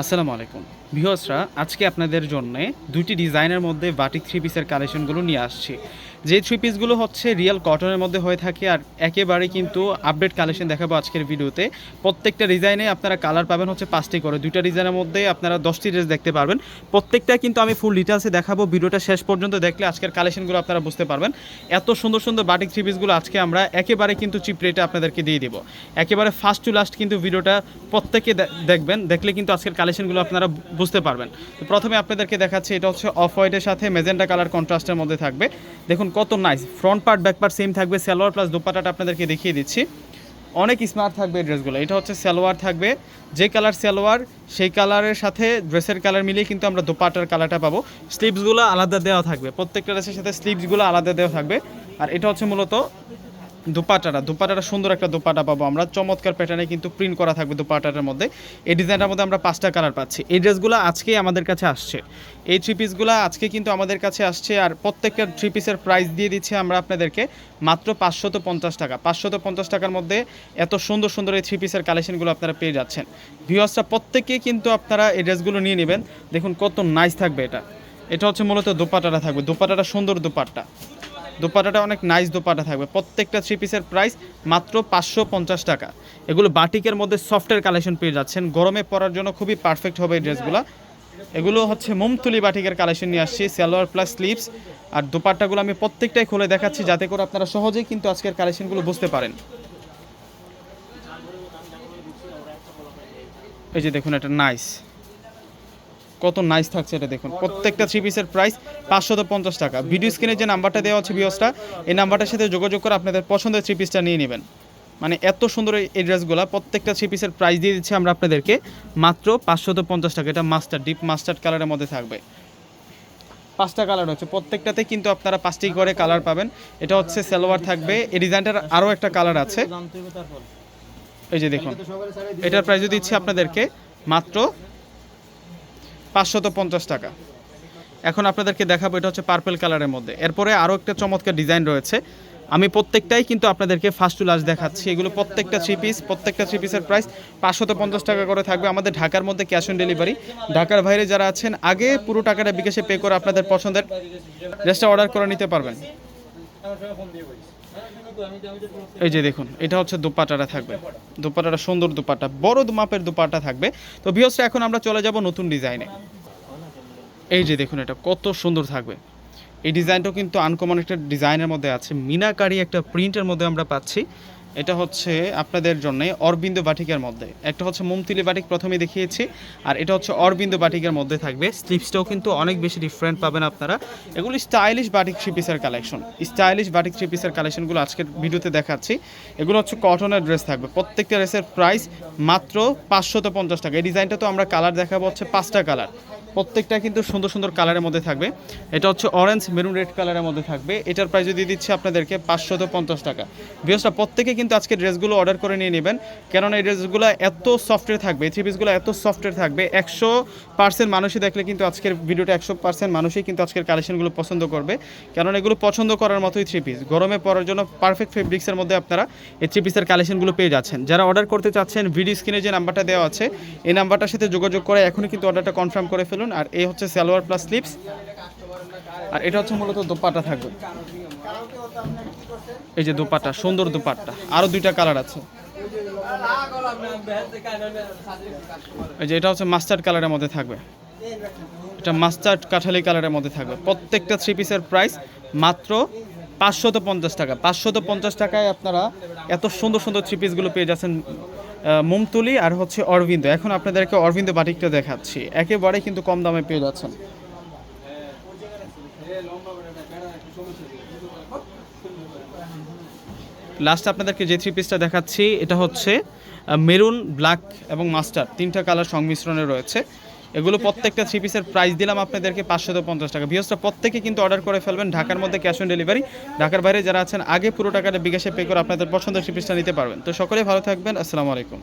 আসসালামু আলাইকুম। ভিহসরা আজকে আপনাদের জন্য দুটি ডিজাইনের মধ্যে বাটিক থ্রি পিসের কালেকশনগুলো নিয়ে আসছি। যে থ্রি পিসগুলো হচ্ছে রিয়েল কটনের মধ্যে হয়ে থাকে আর একেবারে কিন্তু আপডেট কালেকশন দেখাবো আজকের ভিডিওতে। প্রত্যেকটা ডিজাইনে আপনারা কালার পাবেন হচ্ছে পাঁচটি করে। দুইটা ডিজাইনের মধ্যে আপনারা দশটি ড্রেস দেখতে পারবেন। প্রত্যেকটা কিন্তু আমি ফুল ডিটেলসে দেখাবো। ভিডিওটা শেষ পর্যন্ত দেখলে আজকের কালেকশনগুলো আপনারা বুঝতে পারবেন। এত সুন্দর সুন্দর বাটিক থ্রি পিসগুলো আজকে আমরা একেবারে কিন্তু চিপ রেটে আপনাদেরকে দিয়ে দিব। একেবারে ফার্স্ট টু লাস্ট কিন্তু ভিডিওটা প্রত্যেকে দেখবেন। দেখলে কিন্তু আজকের কালেকশনগুলো আপনারা বুঝতে পারবেন। তো প্রথমে আপনাদেরকে দেখাচ্ছি, এটা হচ্ছে অফ হোয়াইটের সাথে মেজেন্টা কালার কন্ট্রাস্টের মধ্যে থাকবে। দেখুন কত nice front part back part same থাকবে, সালোয়ার প্লাস দোপাটাটা আপনাদেরকে দেখিয়ে দিচ্ছি। অনেক স্মার্ট থাকবে ড্রেসগুলো এটা হচ্ছে সালোয়ার থাকবে। যে কালার সালোয়ার, সেই কালারের সাথে ড্রেসের কালার মিলিয়ে কিন্তু আমরা দোপাটার কালারটা পাবো। স্লিপসগুলো আলাদা দেওয়া থাকবে প্রত্যেকটা ড্রেসের সাথে স্লিপসগুলো আলাদা দেওয়া থাকবে। আর এটা হচ্ছে মূলত দুপাটাটা দুপাটাটা সুন্দর একটা দুপাটা পাবো আমরা। চমৎকার প্যাটার্নে কিন্তু প্রিন্ট করা থাকবে দুপাটাটার মধ্যে। এই ডিজাইনটার মধ্যে আমরা পাঁচটা কালার পাচ্ছি। এই ড্রেসগুলো আজকেই আমাদের কাছে আসছে। এই থ্রি পিসগুলো আজকে কিন্তু আমাদের কাছে আসছে আর প্রত্যেকটা থ্রি পিসের প্রাইস দিয়ে দিচ্ছি আমরা আপনাদেরকে মাত্র পাঁচশত পঞ্চাশ টাকা। পাঁচশত পঞ্চাশ টাকার মধ্যে এত সুন্দর সুন্দর এই থ্রি পিসের কালেকশনগুলো আপনারা পেয়ে যাচ্ছেন। ভিউয়ার্সরা প্রত্যেকেই কিন্তু আপনারা এই ড্রেসগুলো নিয়ে নেবেন। দেখুন কত নাইস থাকবে এটা। এটা হচ্ছে মূলত দোপাটাটা থাকবে। দোপাটাটা সুন্দর দোপাট্টা। দোপাটাটা অনেক নাইস দোপাটা থাকবে। প্রত্যেকটা থ্রি পিসের প্রাইস মাত্র পাঁচশো পঞ্চাশ টাকা। এগুলো বাটিকের মধ্যে সফটের কালেকশন পেয়ে যাচ্ছেন। গরমে পরার জন্য খুবই পারফেক্ট হবে এই ড্রেসগুলো এগুলো হচ্ছে মোমতুলি বাটিকের কালেকশন নিয়ে আসছি, সালোয়ার প্লাস স্লিভস আর দোপাট্টাগুলো আমি প্রত্যেকটাই খুলে দেখাচ্ছি যাতে করে আপনারা সহজেই কিন্তু আজকের কালেকশনগুলো বুঝতে পারেন। এই যে দেখুন, এটা নাইস কত নাইস থাকছে এটা দেখুন। প্রত্যেকটা থ্রি পিসের প্রাইস পাঁচশত পঞ্চাশ টাকা। ভিডিও স্ক্রিনে যে নাম্বারটা দেওয়া আছে ভিওসটা এই নাম্বারটার সাথে যোগাযোগ করে আপনাদের পছন্দের থ্রি পিসটা নিয়ে নেবেন। মানে এত সুন্দর এই- ড্রেসগুলো প্রত্যেকটা থ্রি পিসের প্রাইস দিয়ে দিচ্ছি আমরা আপনাদেরকে। মাত্র পাঁচশত পঞ্চাশ টাকা। এটা মাস্টার ডিপ মাস্টার্ড কালারের মধ্যে থাকবে। পাঁচটা কালার হচ্ছে। প্রত্যেকটাতে কিন্তু আপনারা পাঁচটি করে কালার পাবেন। এটা হচ্ছে সালোয়ার থাকবে। এই ডিজাইনটার আরও একটা কালার আছে। এই যে দেখুন। এটার প্রাইস দিচ্ছি আপনাদেরকে মাত্র পাঁচশত পঞ্চাশ টাকা। এখন আপনাদেরকে দেখাবো, এটা হচ্ছে পার্পল কালারের মধ্যে। এরপরে আরও একটা চমৎকার ডিজাইন রয়েছে। আমি প্রত্যেকটাই কিন্তু আপনাদেরকে ফার্স্ট টু লাস্ট দেখাচ্ছি। এগুলো প্রত্যেকটা থ্রি পিস প্রত্যেকটা থ্রি পিসের প্রাইস পাঁচশত পঞ্চাশ টাকা করে থাকবে আমাদের ঢাকার মধ্যে ক্যাশ অন ডেলিভারি ঢাকার বাইরে যারা আছেন, আগে পুরো টাকাটা বিকাশে পে করে আপনাদের পছন্দের। ড্রেসটা অর্ডার করে নিতে পারবেন। এই যে দেখুন, এটা হচ্ছে দুপাটাটা থাকবে। দুপাটাটা সুন্দর দুপাটা, বড় মাপের দুপাটা থাকবে। তো বিহসটা এখন আমরা চলে যাব নতুন ডিজাইনে এই যে দেখুন, এটা কত সুন্দর থাকবে। এই ডিজাইনটাও কিন্তু আনকমন একটা ডিজাইনের মধ্যে আছে। মিনাকারি একটা প্রিন্টের মধ্যে আমরা পাচ্ছি। এটা হচ্ছে আপনাদের জন্য অরবিন্দ বাটিকের মধ্যে। একটা হচ্ছে মুমতিলি বাটিক প্রথমে দেখিয়েছি, আর এটা হচ্ছে অরবিন্দ বাটিকের মধ্যে থাকবে। স্লিপসটাও কিন্তু অনেক বেশি ডিফারেন্ট পাবেন আপনারা। এগুলো স্টাইলিশ বাটিক থ্রি পিসের কালেকশন স্টাইলিশ বাটিক থ্রি পিসের কালেকশনগুলো আজকের ভিডিওতে দেখাচ্ছি। এগুলো হচ্ছে কটনের ড্রেস থাকবে। প্রত্যেকটা ড্রেসের প্রাইস মাত্র পঞ্চাশ টাকা। এই ডিজাইনটা তো আমরা কালার দেখাবো হচ্ছে পাঁচটা কালার প্রত্যেকটা কিন্তু সুন্দর সুন্দর কালারের মধ্যে থাকবে। এটা হচ্ছে অরেঞ্জ মেরুন রেড কালারের মধ্যে থাকবে। এটার প্রাইস দিয়ে দিচ্ছে আপনাদেরকে পাঁচশত পঞ্চাশ টাকা। বিহসটা প্রত্যেকে কিন্তু আজকে ড্রেসগুলো অর্ডার করে নিয়ে নেবেন। কেননা এই ড্রেসগুলো এত সফটওয়্যার থাকবে থ্রি পিসগুলো এত সফটওয়্যার থাকবে। একশো পার্সেন্ট মানুষই দেখলে কিন্তু আজকের ভিডিওটা একশো পার্সেন্ট মানুষই কিন্তু আজকের কালেকশনগুলো পছন্দ করবে। কেননা এগুলো পছন্দ করার মতোই থ্রি পিস গরমে পরার জন্য পারফেক্ট ফেব্রিক্সের মধ্যে আপনারা এই থ্রি পিসের কালেকশনগুলো পেয়ে যাচ্ছেন। যারা অর্ডার করতে চাচ্ছেন ভিডিও স্ক্রিনে যে নাম্বারটা দেওয়া আছে, এই নাম্বারটার সাথে যোগাযোগ করে এখনই কিন্তু অর্ডারটা কনফার্ম করে ফেলুন। আর এই হচ্ছে সালোয়ার প্লাস স্লিপস আর এটা হচ্ছে মূলত দোপাট্টা থাকবে। এই যে দোপাট্টা, সুন্দর দোপাট্টা আরও দুইটা কালার আছে। এই যে এটা হচ্ছে মাস্টার্ড কালারের মধ্যে থাকবে। এটা মাস্টার্ড কাঠালি কালারের মধ্যে থাকবে। প্রত্যেকটা থ্রি পিসের প্রাইস মাত্র পাঁচশত পঞ্চাশ টাকা। পাঁচশত পঞ্চাশ টাকায় আপনারা এত সুন্দর সুন্দর থ্রি পিসগুলো পেয়ে যাচ্ছেন মুমতুলি আর হচ্ছে অরবিন্দ। এখন আপনাদেরকে অরবিন্দ বাটিকটা দেখাচ্ছি। একেবারে কিন্তু কম দামে পেয়ে যাচ্ছেন। লাস্ট আপনাদেরকে যে থ্রি পিসটা দেখাচ্ছি, এটা হচ্ছে মেরুন ব্ল্যাক এবং মাস্টার তিনটা কালার সংমিশ্রণে রয়েছে। এগুলো প্রত্যেকটা থ্রি পিসের প্রাইস দিলাম আপনাদেরকে পাঁচশত পঞ্চাশ টাকা। ভিওসটা প্রত্যেকে কিন্তু অর্ডার করে ফেলবেন, ঢাকার মধ্যে ক্যাশ অন ডেলিভারি ঢাকার বাইরে যারা আছেন, আগে পুরো টাকাটা বিকাশে পে করে আপনাদের পছন্দের থ্রি পিসটা নিতে পারবেন। তো সকলে ভালো থাকবেন, আসসালামু আলাইকুম।